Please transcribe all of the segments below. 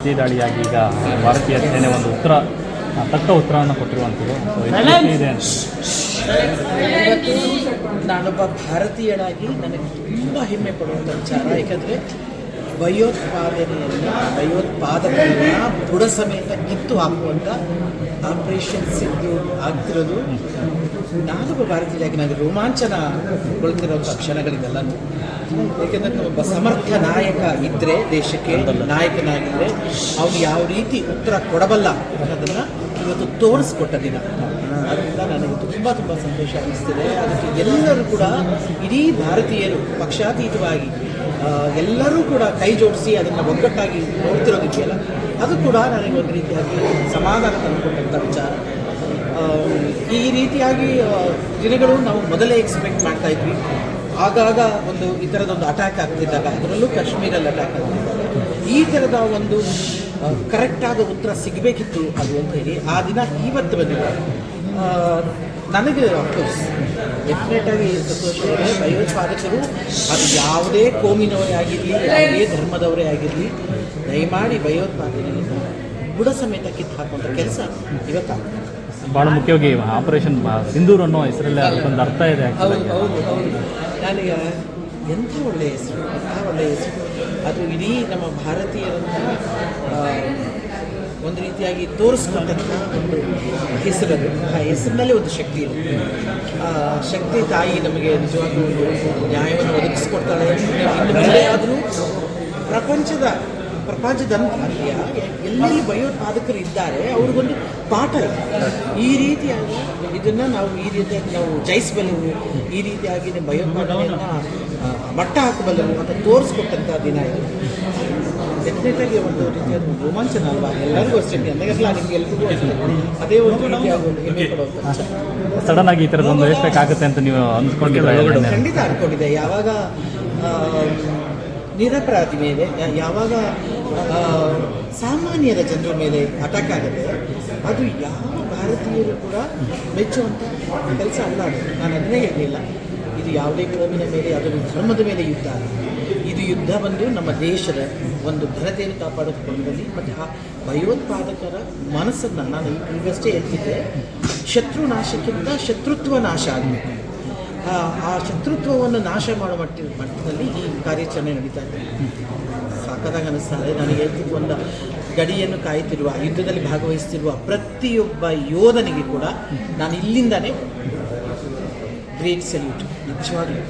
ಪ್ರತಿ ದಾಳಿಯಾಗಿ ಈಗ ಭಾರತೀಯ ಸೇನೆ ಒಂದು ಉತ್ತರ ತಕ್ಕ ಉತ್ತರವನ್ನು ಕೊಟ್ಟಿರುವಂಥದ್ದು. ಸೊ ಇದು ಇದೆ ಅಂತ. ಇವತ್ತು ನಾನೊಬ್ಬ ಭಾರತೀಯನಾಗಿ ನನಗೆ ತುಂಬ ಹೆಮ್ಮೆ ಪಡುವಂಥ ವಿಚಾರ. ಯಾಕಂದರೆ ಭಯೋತ್ಪಾದನೆಯನ್ನು ಭಯೋತ್ಪಾದಕರನ್ನ ಬುಡ ಸಮೇತ ಕಿತ್ತು ಹಾಕುವಂಥ ಆಪರೇಷನ್ ಸಿದ್ದು ಆಗ್ತಿರೋದು. ನಾನೊಬ್ಬ ಭಾರತೀಯನಾಗಿ ನನಗೆ ರೋಮಾಂಚನಗೊಳ್ತಿರೋಂಥ ಕ್ಷಣಗಳಿವೆಲ್ಲನೂ ಏಕೆಂದರೆ ಒಬ್ಬ ಸಮರ್ಥ ನಾಯಕ ಇದ್ದರೆ ದೇಶಕ್ಕೆ ನಾಯಕನಾಗಿದ್ದರೆ ಅವ್ನು ಯಾವ ರೀತಿ ಉತ್ತರ ಕೊಡಬಲ್ಲ ಅನ್ನೋದನ್ನು ಇವತ್ತು ತೋರಿಸ್ಕೊಟ್ಟ ದಿನ. ಅದರಿಂದ ನನಗೆ ತುಂಬ ತುಂಬ ಸಂತೋಷ ಅನ್ನಿಸ್ತಿದೆ ಅದಕ್ಕೆ ಎಲ್ಲರೂ ಕೂಡ ಇಡೀ ಭಾರತೀಯರು ಪಕ್ಷಾತೀತವಾಗಿ ಎಲ್ಲರೂ ಕೂಡ ಕೈ ಜೋಡಿಸಿ ಅದನ್ನು ಒಗ್ಗಟ್ಟಾಗಿ ನೋಡ್ತಿರೋದಿದೆಯಲ್ಲ ಅದು ಕೂಡ ನನಗೆ ಒಂದು ರೀತಿಯಾಗಿ ಸಮಾಧಾನ ತಂದುಕೊಟ್ಟಂಥ ವಿಚಾರ. ಈ ರೀತಿಯಾಗಿ ದಿನಗಳು ನಾವು ಮೊದಲೇ ಎಕ್ಸ್ಪೆಕ್ಟ್ ಮಾಡ್ತಾ ಇದ್ವಿ. ಆಗಾಗ ಒಂದು ಈ ಥರದೊಂದು ಅಟ್ಯಾಕ್ ಆಗ್ತಿದ್ದಾಗ, ಅದರಲ್ಲೂ ಕಾಶ್ಮೀರಲ್ಲಿ ಅಟ್ಯಾಕ್ ಆಗ್ತಿದ್ದಾಗ, ಈ ಥರದ ಒಂದು ಕರೆಕ್ಟಾದ ಉತ್ತರ ಸಿಗಬೇಕಿತ್ತು ಅದು ಅಂತ ಹೇಳಿ ಆ ದಿನ ಇವತ್ತು ಬಂದಿದೆ. ನನಗೆ ಅಫ್ಕೋರ್ಸ್ ಸಂತೋಷ ಇದೆ ಭಯೋತ್ಪಾದಕರು ಅದು ಯಾವುದೇ ಕೋಮಿನವರೇ ಆಗಿರಲಿ ಯಾವುದೇ ಧರ್ಮದವರೇ ಆಗಿರಲಿ ದಯಮಾಡಿ ಭಯೋತ್ಪಾದನೆಯನ್ನು ಬುಡ ಸಮೇತ ಕಿತ್ತು ಹಾಕುವಂಥ ಕೆಲಸ ಇವತ್ತಾಗುತ್ತೆ ಭಾಳ ಮುಖ್ಯವಾಗಿ ಆಪರೇಷನ್ ಸಿಂಧೂರ್ ಅನ್ನೋ ಹೆಸರಲ್ಲಿ ಅದಕ್ಕೊಂದು ಅರ್ಥ ಇದೆ ಹೌದು ಹೌದು ಹೌದು. ನನಗೆ ಎಂಥ ಒಳ್ಳೆಯ ಹೆಸರು ಎಂಥ ಒಳ್ಳೆಯ ಹೆಸರು? ಅದು ಇಡೀ ನಮ್ಮ ಭಾರತೀಯರಂತಹ ಒಂದು ರೀತಿಯಾಗಿ ತೋರಿಸ್ಕೊಂಡಂಥ ಒಂದು ಹೆಸರದು ಆ ಹೆಸರಿನಲ್ಲೇ ಒಂದು ಶಕ್ತಿ ಇದೆ. ಆ ಶಕ್ತಿ ತಾಯಿ ನಮಗೆ ನಿಜವಾಗ್ಲೂ ಒಂದು ನ್ಯಾಯವನ್ನು ಒದಗಿಸ್ಕೊಡ್ತಾಳೆ. ಇನ್ನು ಆದರೂ ಪ್ರಪಂಚದ ಪ್ರಪಂಚದಂತ್ಯ ಎಲ್ಲೆಲ್ಲಿ ಭಯೋತ್ಪಾದಕರು ಇದ್ದಾರೆ ಅವ್ರಿಗೊಂದು ಪಾಠ ಇದೆ. ಈ ರೀತಿಯಾಗಿ ಇದನ್ನು ನಾವು ಈ ರೀತಿಯಾಗಿ ನಾವು ಜಯಿಸಬಲ್ಲವು. ಈ ರೀತಿಯಾಗಿ ಭಯೋತ್ಪಾದನೆಯನ್ನು ಮಟ್ಟ ಹಾಕಬಲ್ಲವು ಅಂತ ತೋರಿಸ್ಕೊಟ್ಟಂಥ ದಿನ ಇದು. ಡೆಫಿನೆಟಾಗಿ ಒಂದು ರೀತಿಯಾದ ಒಂದು ರೋಮಾಂಚನ ಅಲ್ವಾ? ಎಲ್ಲರಿಗೂ ಅಷ್ಟೇ ನನಗೆಲ್ಲ ನಿಮ್ಗೆ ಎಲ್ರಿಗೂ ಅಷ್ಟೇ. ಅದೇ ಒಂದು ರೀತಿಯಾಗಿ ಒಂದು ಸಡನ್ ಆಗಿ ಈ ಎಫೆಕ್ಟ್ ಆಗುತ್ತೆ ಅಂತ ನೀವು ಅಂದ್ಕೊಂಡಿದ್ರೆ ಖಂಡಿತ ಅನ್ಕೊಂಡಿದೆ ಯಾವಾಗ ನಿರಪರಾಧಿ ಮೇಲೆ ಯಾವಾಗ ಸಾಮಾನ್ಯರ ಜನರ ಮೇಲೆ ಅಟ್ಯಾಕ್ ಆಗುತ್ತೆ ಅದು ಯಾವ ಭಾರತೀಯರು ಕೂಡ ಮೆಚ್ಚುವಂಥ ಕೆಲಸ ಅಲ್ಲ ಅದು. ನಾನು ಅದನ್ನೇ ಹೇಳಲಿಲ್ಲ. ಇದು ಯಾವುದೇ ಕೋಮಿನ ಮೇಲೆ ಯಾವುದೇ ಧರ್ಮದ ಮೇಲೆ ಯುದ್ಧ ಇದು ಯುದ್ಧ ಬಂದು ನಮ್ಮ ದೇಶದ ಒಂದು ಘನತೆಯನ್ನು ಕಾಪಾಡಿಕೊಳ್ಳುವಲ್ಲಿ ಮತ್ತು ಆ ಭಯೋತ್ಪಾದಕರ ಮನಸ್ಸನ್ನು ನಾನು ಈಗಷ್ಟೇ ಹೇಳ್ತಿದ್ದೆ, ಶತ್ರು ನಾಶಕ್ಕಿಂತ ಶತ್ರುತ್ವ ನಾಶ ಆಗಬೇಕು. ಆ ಶತ್ರುತ್ವವನ್ನು ನಾಶ ಮಾಡುವ ಮಟ್ಟ ಮಟ್ಟದಲ್ಲಿ ಈ ಕಾರ್ಯಾಚರಣೆ ನಡೀತಾ ಇದೆ. ಸಾಕಾದಾಗ ಅನಿಸ್ತಾರೆ ನನಗೆ ಒಂದು ಗಡಿಯನ್ನು ಕಾಯುತ್ತಿರುವ, ಯುದ್ಧದಲ್ಲಿ ಭಾಗವಹಿಸುತ್ತಿರುವ ಪ್ರತಿಯೊಬ್ಬ ಯೋಧನಿಗೆ ಕೂಡ ನಾನು ಇಲ್ಲಿಂದಲೇ ಗ್ರೇಟ್ ಸೆಲ್ಯೂಟ್. ನಿಜವಾಗ್ಲೂ.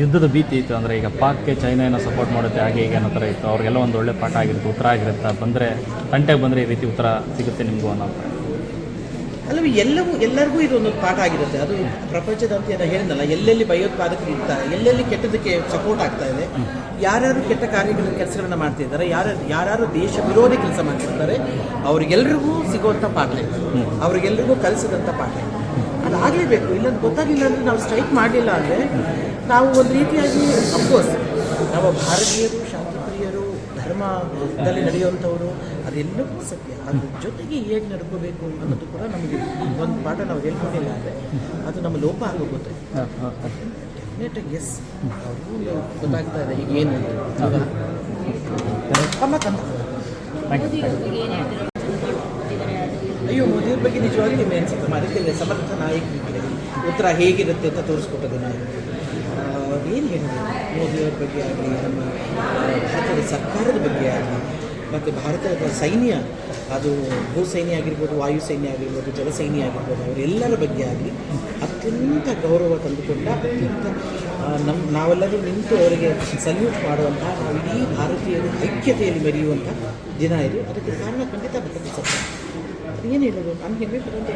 ಯುದ್ಧದ ಭೀತಿ ಇತ್ತು ಅಂದರೆ ಈಗ ಪಾಕ್ಗೆ ಚೈನಾ ಏನೋ ಸಪೋರ್ಟ್ ಮಾಡುತ್ತೆ, ಹಾಗೆ ಈಗ ಏನೋ ಥರ ಇತ್ತು. ಅವ್ರಿಗೆಲ್ಲ ಒಂದು ಒಳ್ಳೆ ಪಾಠ ಆಗಿರುತ್ತೆ, ಉತ್ತರ ಆಗಿರುತ್ತೆ. ಬಂದರೆ, ತಂಟೆಗೆ ಬಂದರೆ ಈ ರೀತಿ ಉತ್ತರ ಸಿಗುತ್ತೆ ನಿಮಗೂ ಅನ್ನೋ. ಅಲ್ಲವೇ, ಎಲ್ಲವೂ ಎಲ್ಲರಿಗೂ ಇದು ಒಂದು ಪಾಠ ಆಗಿರುತ್ತೆ. ಅದು ಪ್ರಪಂಚದ ಅಂತ ಎಲ್ಲೆಲ್ಲಿ ಭಯೋತ್ಪಾದಕರು ಇರ್ತಾರೆ ಎಲ್ಲೆಲ್ಲಿ ಕೆಟ್ಟದಕ್ಕೆ ಸಪೋರ್ಟ್ ಆಗ್ತಾ ಇದೆ, ಯಾರ್ಯಾರು ಕೆಟ್ಟ ಕಾರ್ಯಗಳ ಕೆಲಸಗಳನ್ನ ಮಾಡ್ತಿದ್ದಾರೆ ಯಾರು ಯಾರ್ಯಾರು ದೇಶ ವಿರೋಧಿ ಕೆಲಸ ಮಾಡ್ತಿರ್ತಾರೆ ಅವ್ರಿಗೆಲ್ರಿಗೂ ಸಿಗುವಂಥ ಪಾಠ ಇದೆ. ಅವ್ರಿಗೆಲ್ರಿಗೂ ಕಲಿಸಿದಂಥ ಪಾಠ ಇದೆ. ಅದಾಗಲೇಬೇಕು. ಇಲ್ಲಂತ ಗೊತ್ತಾಗಿಲ್ಲ ಅಂದರೆ ನಾವು ಸ್ಟ್ರೈಕ್ ಮಾಡಲಿಲ್ಲ ಅಂದರೆ, ನಾವು ಒಂದು ರೀತಿಯಾಗಿ ಅಫ್ಕೋರ್ಸ್ ನಾವು ಭಾರತೀಯರು ಶಾಂತಿಪ್ರಿಯರು ಧರ್ಮದಲ್ಲಿ ನಡೆಯುವಂಥವರು ಅದೆಲ್ಲವೂ ಸತ್ಯ. ಅದ್ರ ಜೊತೆಗೆ ಹೇಗೆ ನಡ್ಕೋಬೇಕು ಅನ್ನೋದು ಕೂಡ ನಮಗೆ ಒಂದು ಪಾಠ ನಾವು ಹೇಳ್ಕೊಂಡಿಲ್ಲ ಅಂದರೆ ಅದು ನಮ್ಮ ಲೋಪ ಆಗೋಗುತ್ತೆ. ಡೆಫಿನೆಟಾಗಿ ಎಸ್ ಅವ್ರಿಗೂ ಗೊತ್ತಾಗ್ತಾ ಇದೆ ಈಗ ಏನು? ಕಮ್ಮ ಅಯ್ಯೋ ಮೋದಿಯವ್ರ ಬಗ್ಗೆ ನಿಜವಾಗಿ ನಿಮಗೆ ಅನ್ಸುತ್ತೆ? ಅದಕ್ಕೆ ಸಮರ್ಥ ನಾಯಕರಿಗೆ ಉತ್ತರ ಹೇಗಿರುತ್ತೆ ಅಂತ ತೋರಿಸ್ಕೊಟ್ಟದ್ದು ನಾವು ಏನು ಹೇಳೋದು? ಮೋದಿಯವ್ರ ಬಗ್ಗೆ ಆಗಲಿ, ನಮ್ಮ ಭಾರತದ ಸರ್ಕಾರದ ಬಗ್ಗೆ ಆಗಲಿ, ಮತ್ತು ಭಾರತದ ಸೈನ್ಯ, ಅದು ಭೂ ಸೈನ್ಯ ಆಗಿರ್ಬೋದು, ವಾಯು ಸೈನ್ಯ ಆಗಿರ್ಬೋದು ಜಲಸೈನ್ಯ ಆಗಿರ್ಬೋದು, ಅವರೆಲ್ಲರ ಬಗ್ಗೆ ಆಗಲಿ ಅತ್ಯಂತ ಗೌರವ ತಂದುಕೊಂಡ ಅತ್ಯಂತ ನಮ್ಮ ನಾವೆಲ್ಲರೂ ನಿಂತು ಅವರಿಗೆ ಸಲ್ಯೂಟ್ ಮಾಡುವಂಥ ನಾವು ಇಡೀ ಭಾರತೀಯರು ಐಕ್ಯತೆಯಲ್ಲಿ ಮೆರೆಯುವಂಥ ದಿನ ಇದು. ಅದಕ್ಕೆ ಕಾರಣ ಖಂಡಿತ ಭಾರತ ಸತ್ಯ ಏನು ಹೇಳೋದು? ನಾನು ಹೆಮ್ಮೆ ಪಡುವಂಥ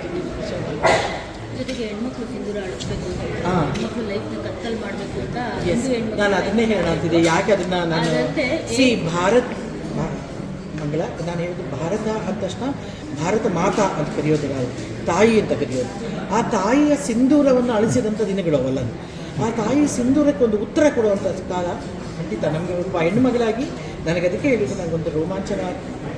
ಜೊತೆಗೆ ಹೆಣ್ಮಕ್ಳು ಸಿಂಧೂರ ಅಳಿಸ್ಬೇಕು ಅಂತ ಹಾ. ಹೆಣ್ಮಕ್ಳು ಲೈಫ್ನ ಕತ್ತಲ್ ಮಾಡಬೇಕು ಅಂತ ಎಸ್ ಹಿಂದೂ ಹೆಣ್ಮಕ್ಳು ನಾನು ಅದನ್ನೇ ಹೇಳಂತಿದ್ದೆ ಯಾಕೆ ಅದನ್ನ ನಾನು ಅದಂತೆ ಸಿ ಭಾರತ್ ಭಾ- ಮಂಗಳ ನಾನು ಹೇಳೋದು ಭಾರತ ಅಂದ ತಕ್ಷಣ ಭಾರತ ಮಾತಾ ಅಂತ ಕರೆಯೋದು ನಾವು. ತಾಯಿ ಅಂತ ಕರೆಯೋದು. ಆ ತಾಯಿಯ ಸಿಂಧೂರವನ್ನು ಅಳಿಸಿದಂಥ ದಿನಗಳು ಅವಲ್ಲ. ಆ ತಾಯಿ ಸಿಂಧೂರಕ್ಕೆ ಒಂದು ಉತ್ತರ ಕೊಡುವಂಥ ಕಾಲ ಖಂಡಿತ ನಮಗೆ ಒಬ್ಬ ಹೆಣ್ಣುಮಗಳಾಗಿ ನನಗೆ ಅದಕ್ಕೆ ಹೇಳಿದ್ದು ನನಗೊಂದು ರೋಮಾಂಚನ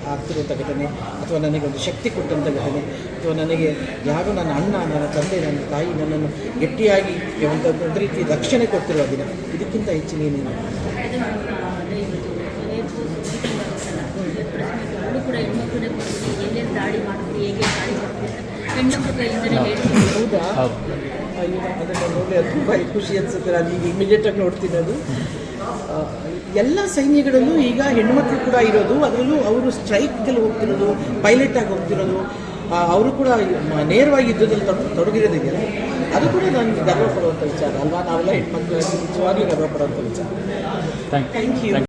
ಆಗ್ತಿರುವಂಥ ಘಟನೆ ಅಥವಾ ನನಗೆ ಒಂದು ಶಕ್ತಿ ಕೊಟ್ಟಂಥ ಘಟನೆ ಅಥವಾ ನನಗೆ ಯಾರು ನನ್ನ ಅಣ್ಣ ನನ್ನ ತಂದೆ ನನ್ನ ತಾಯಿ ನನ್ನನ್ನು ಗಟ್ಟಿಯಾಗಿ ಒಂದು ಒಂದು ರೀತಿ ರಕ್ಷಣೆ ಕೊಟ್ಟಿರುವ ದಿನ. ಇದಕ್ಕಿಂತ ಹೆಚ್ಚಿನ ಏನಿಲ್ಲ. ಹೌದಾ. ಅದನ್ನು ಅದು ತುಂಬ ಖುಷಿ ಅನಿಸುತ್ತೆ. ನಾನು ಈಗ ಇಮಿಡಿಯೇಟಾಗಿ ನೋಡ್ತೀನಿ ಅದು. ಎಲ್ಲ ಸೈನ್ಯಗಳಲ್ಲೂ ಈಗ ಹೆಣ್ಮಕ್ಳು ಕೂಡ ಇರೋದು ಅದರಲ್ಲೂ ಅವರು ಸ್ಟ್ರೈಕ್ಗೆಲ್ಲ ಹೋಗ್ತಿರೋದು ಪೈಲಟ್ ಆಗಿ ಹೋಗ್ತಿರೋದು. ಅವರು ಕೂಡ ನೇರವಾಗಿ ಯುದ್ಧದಲ್ಲಿ ತೊಡ- ತೊಡಗಿರೋದಿದೆಯಲ್ಲ ಅದು ಕೂಡ ನನಗೆ ಗರ್ವ ಪಡುವಂಥ ವಿಚಾರ ಅಲ್ವಾ? ನಾವೆಲ್ಲ ಹೆಣ್ಮಕ್ಳು ನಿಜವಾಗ್ಲೂ ಗರ್ವ ಪಡುವಂಥ ವಿಚಾರ. Thank thank you